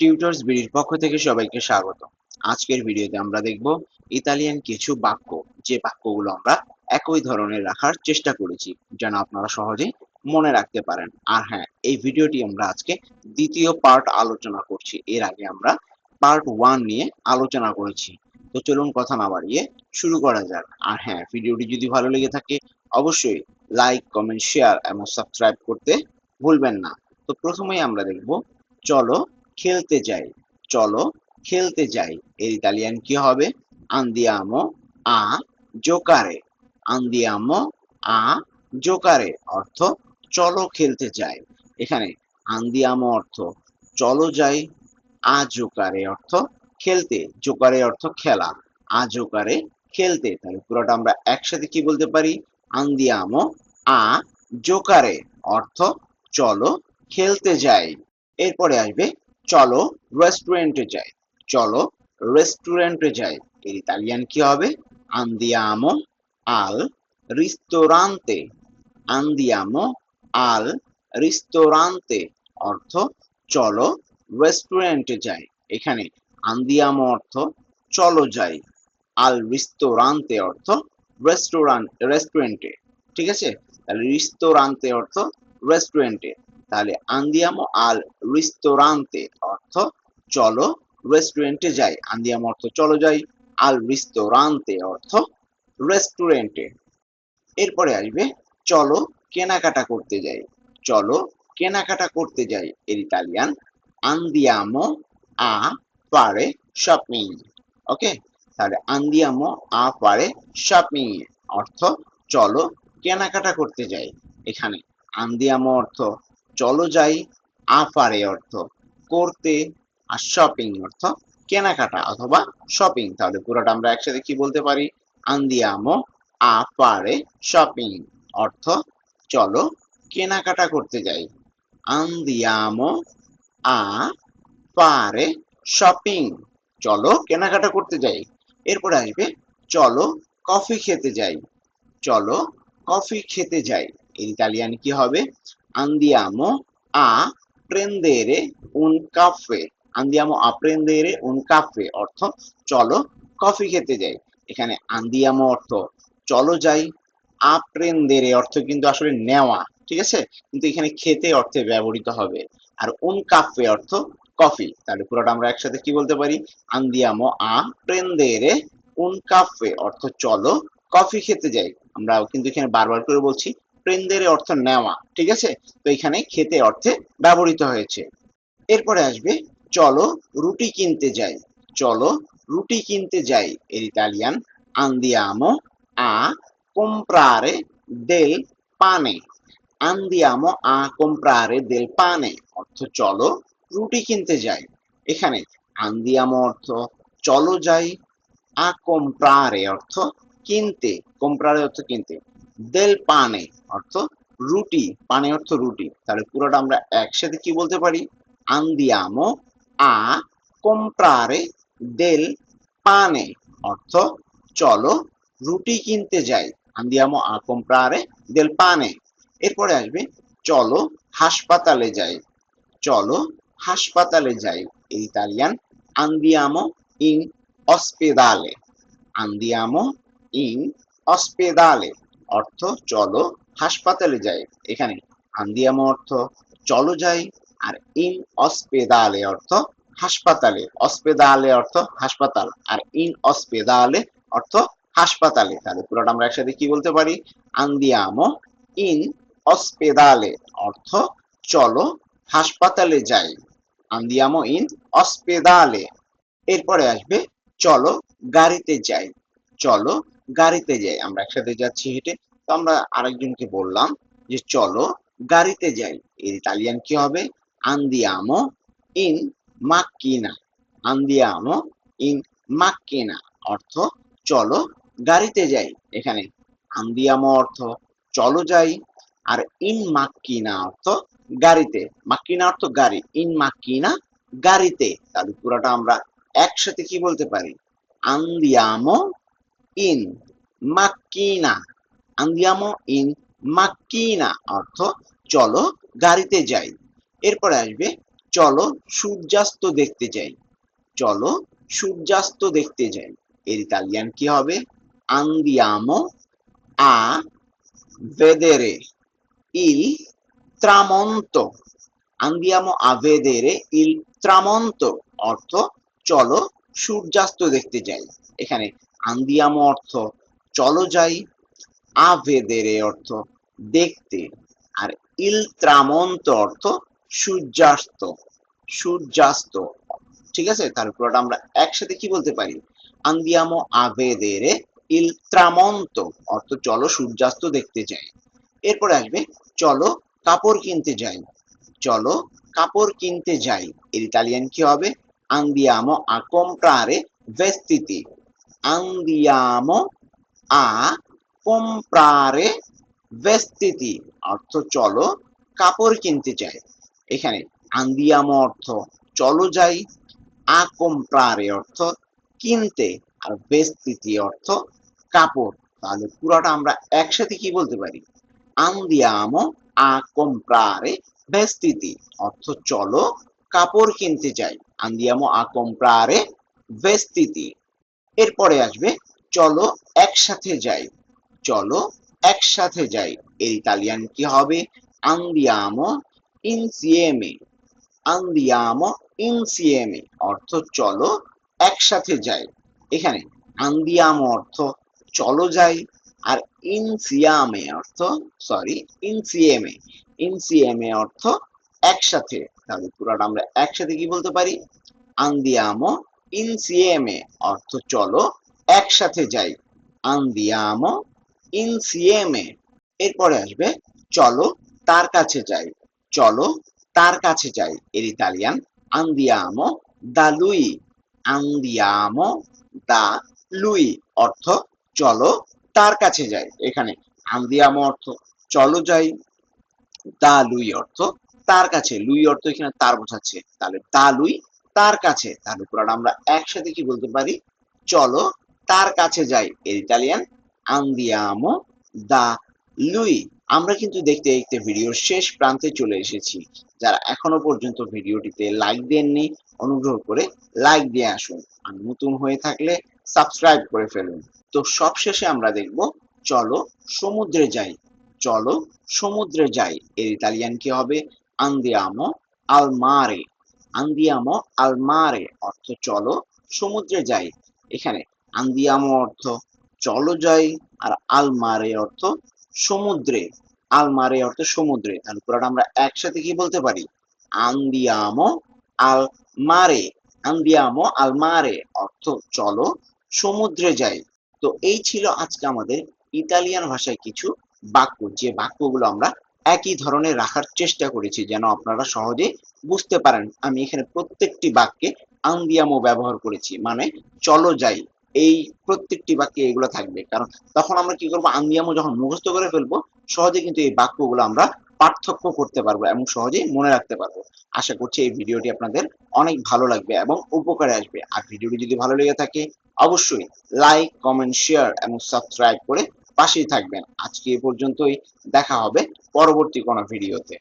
Tutors বিডির পক্ষ থেকে সবাইকে স্বাগত। আজকের ভিডিওতে আমরা দেখব ইতালিয়ান কিছু বাক্য, যে বাক্যগুলো আমরা একই ধরনের রাখার চেষ্টা করেছি, যেন আপনারা সহজে মনে রাখতে পারেন। আর হ্যাঁ এই ভিডিওটি আমরা আজকে দ্বিতীয় পার্ট আলোচনা করছি। এর আগে আমরা পার্ট ওয়ান নিয়ে আলোচনা করেছি। তো চলুন কথা না বাড়িয়ে শুরু করা যাক। আর হ্যাঁ ভিডিওটি যদি ভালো লেগে থাকে, অবশ্যই লাইক কমেন্ট শেয়ার এবং সাবস্ক্রাইব করতে ভুলবেন না। তো প্রথমেই আমরা দেখব, চলো খেলতে যাই। চলো, খেলতে যাই। এর ইতালিয়ান কি হবে? আন্দিয়ামো আ জোকারে আন্দিয়ামো আ জোকারে অর্থ, চলো খেলতে যাই। এখানে আন্দিয়ামো অর্থ, চলো যাই। আ জোকারে অর্থ, খেলতে। জোকারে অর্থ খেলা। আ জোকারে খেলতে। তাহলে পুরোটা আমরা একসাথে কি বলতে পারি? আন্দিয়ামো আ জোকারে অর্থ, চলো খেলতে যাই। এরপরে আসবে চলো রেস্টুরেন্টে যাই। চলো রেস্টুরেন্টে যাই। এর ইতালিয়ান কি হবে? আন্দিয়ামো আল রিস্তোরান্তে আন্দিয়ামো আল রিস্তোরান্তে অর্থ চলো রেস্টুরেন্টে যাই। এখানে আন্দিয়ামো অর্থ চলো যাই। আল রিস্তোরান্তে অর্থ রেস্টুরেন্ট রেস্টুরেন্টে ঠিক আছে? রিস্তোরান্তে অর্থ রেস্টুরেন্টে তাহলে আন্দিয়ামো আল রিস্তোরান্তে অর্থ চলো রেস্টুরেন্টে যাই। আন্দিয়ামো অর্থ চলো যাই, আল রিস্তোরান্তে অর্থ রেস্টুরেন্টে এরপরে আসবে চলো কেনাকাটা করতে যাই। চলো কেনাকাটা করতে যাই এর ইতালিয়ান আন্দিয়ামো আ পারে শপিং ওকে? তাহলে আন্দিয়ামো আ পারে শপিং অর্থ চলো কেনাকাটা করতে যাই। এখানে আন্দিয়ামো অর্থ চলো যাই আফারে অর্থ। করতে আর শপিং অর্থ কেনাকাটা অথবা শপিং তাহলে পুরোটা আমরা একসাথে কি বলতে পারি? আন্দিয়ামো আফারে শপিং অর্থ চলো কেনাকাটা করতে যাই। আন্দিয়ামো আ পারে শপিং চলো কেনাকাটা করতে যাই। এরপরে আসবে চলো কফি খেতে যাই। চলো কফি খেতে যাই। ইতালিয়ান কি হবে? Andiamo a prendere un caffè. Andiamo a prendere un caffè অর্থ চলো কফি খেতে যাই এখানে andiamo অর্থ চলো যাই a prendere অর্থ কিন্তু আসলে নেওয়া ঠিক আছে কিন্তু এখানে খেতে অর্থে ব্যবহৃত হবে আর un caffè অর্থ কফি তাহলে পুরোটা আমরা একসাথে কি বলতে পারি andiamo a prendere un caffè অর্থ চলো কফি খেতে যাই আমরা কিন্তু এখানে বারবার করে বলছি প্রেন্দের অর্থ নেওয়া, ঠিক আছে? তো এখানে খেতে অর্থে ব্যবহৃত হয়েছে। এরপরে আসবে, চলো রুটি কিনতে যাই। চলো রুটি কিনতে যাই, এর ইতালিয়ান আন্দিয়ামো আ comprare del pane andiamo a comprare del pane অর্থ, চলো রুটি কিনতে যাই। এখানে আন্দিয়ামো অর্থ, চলো যাই। আ comprare অর্থ, কিনতে। Comprare অর্থ, কিনতে। দেল পানে অর্থ রুটি পানে অর্থ রুটি। তাহলে পুরোটা আমরা একসাথে কি বলতে পারি? আন্দিয়ামো আ comprare দেল পানে অর্থ চলো রুটি কিনতে যাই। আন্দিয়ামো আ comprare দেল পানে এরপরে আসবে, চলো হাসপাতালে যাই। চলো হাসপাতালে যাই। এই ইতালিয়ান আন্দিয়ামো ইন অস্পেদালে andiamo in ospedale অর্থ চলো হাসপাতালে যাই। এখানে আন্দিয়ামো অর্থ চলো যাই আর ইন অসপেদালে অর্থ হাসপাতালে। অসপেদালে অর্থ হাসপাতাল আর ইন অসপেদালে অর্থ হাসপাতালে। তাহলে পুরোটা আমরা একসাথে কি বলতে পারি? আন্দিয়ামো ইন অসপেদালে অর্থ চলো হাসপাতালে যাই। আন্দিয়ামো ইন অসপেদালে। এরপরে আসবে চলো গাড়িতে যাই। চলো গাড়িতে যাই। আমরা একসাথে যাচ্ছি হেঁটে। তো আমরা আরেকজনকে বললাম যে চলো গাড়িতে যাই। এর ইতালিয়ান কি হবে? আন্দিয়ামো ইন মাক্কিনা আন্দিয়ামো ইন মাক্কিনা অর্থ, চলো গাড়িতে যাই। এখানে আন্দিয়ামো অর্থ, চলো যাই। আর ইন মাক্কিনা অর্থ, গাড়িতে। মাক্কিনা অর্থ, গাড়ি। ইন মাক্কিনা গাড়িতে। তাহলে পুরোটা আমরা একসাথে কি বলতে পারি? Andiamo in macchina andiamo in macchina অর্থ চলো গাড়িতে যাই এরপরে আসবে চলো সূর্যাস্ত দেখতে যাই চলো সূর্যাস্ত দেখতে যাই এর ইতালিয়ান কি হবে andiamo a vedere il tramonto. Andiamo a vedere il tramonto. অর্থ চলো সূর্যাস্ত দেখতে যাই এখানে andiamo অর্থ চলো যাই vedere অর্থ দেখতে, আর tramonto অর্থ সূর্যাস্ত সূর্যাস্ত। ঠিক আছে? তার পুরোটা আমরা একসাথে কি বলতে পারি? vedere il tramonto অর্থ চলো সূর্যাস্ত দেখতে যাই। এরপরে আসবে, চলো কাপড় কিনতে যাই। চলো কাপড় কিনতে যাই। এর ইতালিয়ান কি হবে? আন্দিয়ামো a comprare vestiti andiamo a comprare vestiti অর্থ চলো, কাপড় কিনতে যাই এখানে andiamo অর্থ চলো যাই a comprare অর্থ কিনতে, আর vestiti অর্থ কাপড়। তাহলে পুরোটা আমরা একসাথে কি বলতে পারি? andiamo a comprare vestiti অর্থ চলো, কাপড় কিনতে যাই andiamo a comprare vestiti এরপরে আসবে, চলো একসাথে যাই। চলো একসাথে যাই। এর ইতালিয়ান কি হবে? Andiamo insieme andiamo insieme অর্থ চলো একসাথে যাই। এখানে andiamo অর্থ চলো যাই আর ইনসিয়ামে অর্থ সরি insieme insieme অর্থ একসাথে। তাহলে পুরোটা আমরা একসাথে কি বলতে পারি? Andiamo insieme অর্থ চলো একসাথে যাই। Andiamo insieme এরপরে আসবে, চলো তার কাছে যাই। চলো তার কাছে যাই। এর Italian, andiamo da lui andiamo da lui অর্থ, চলো তার কাছে যাই। এখানে andiamo অর্থ, চলো যাই। দা লুই অর্থ, তার কাছে। লুই অর্থ এখানে তার বোঝাচ্ছে। তাহলে দা লুই তার কাছে। তাহলে পুরোটা আমরা একসাথে কি বলতে পারি? চলো তার কাছে যাই। এর ইতালিয়ান andiamo da lui আমরা কিন্তু দেখতে দেখতে ভিডিওর শেষ প্রান্তে চলে এসেছি, যারা এখনও পর্যন্ত ভিডিওটিতে লাইক দেননি, অনুগ্রহ করে লাইক দিয়ে আসুন। আর নতুন হয়ে থাকলে সাবস্ক্রাইব করে ফেলুন। তো সবশেষে আমরা দেখব, চলো সমুদ্রে যাই। চলো সমুদ্রে যাই। এর ইতালিয়ান কি হবে? আন্দিয়ামো al mare andiamo al mare অর্থ চলো সমুদ্রে যাই। এখানে আন্দিয়ামো অর্থ চলো যাই আর আল মারে অর্থ সমুদ্রে। আল মারে অর্থ সমুদ্রে। তাহলে পুরোটা আমরা একসাথে কি বলতে পারি? andiamo al mare andiamo al mare অর্থ চলো সমুদ্রে যাই তো এই ছিল আজকে আমাদের ইতালিয়ান ভাষায় কিছু বাক্য। যে বাক্যগুলো আমরা একই ধরনের রাখার চেষ্টা করেছি যেন আপনারা সহজে বুঝতে পারেন। আমি এখানে প্রত্যেকটি বাক্যে আন্দিয়ামো ব্যবহার করেছি। মানে চলো যাই এই প্রত্যেকটি বাক্যে এগুলো থাকবে। কারণ তখন আমরা কি করব? আন্দিয়ামো যখন মুখস্থ করে ফেলব, সহজে কিন্তু এই বাক্যগুলো আমরা পার্থক্য করতে পারব এবং সহজেই মনে রাখতে পারব। আশা করছি এই ভিডিওটি আপনাদের অনেক ভালো লাগবে এবং উপকারে আসবে। আর ভিডিওটি যদি ভালো লেগে থাকে, অবশ্যই লাইক, কমেন্ট, শেয়ার এবং সাবস্ক্রাইব করে পাশেই থাকবেন। আজকে এ পর্যন্তই। দেখা হবে পরবর্তী কোনো ভিডিওতে।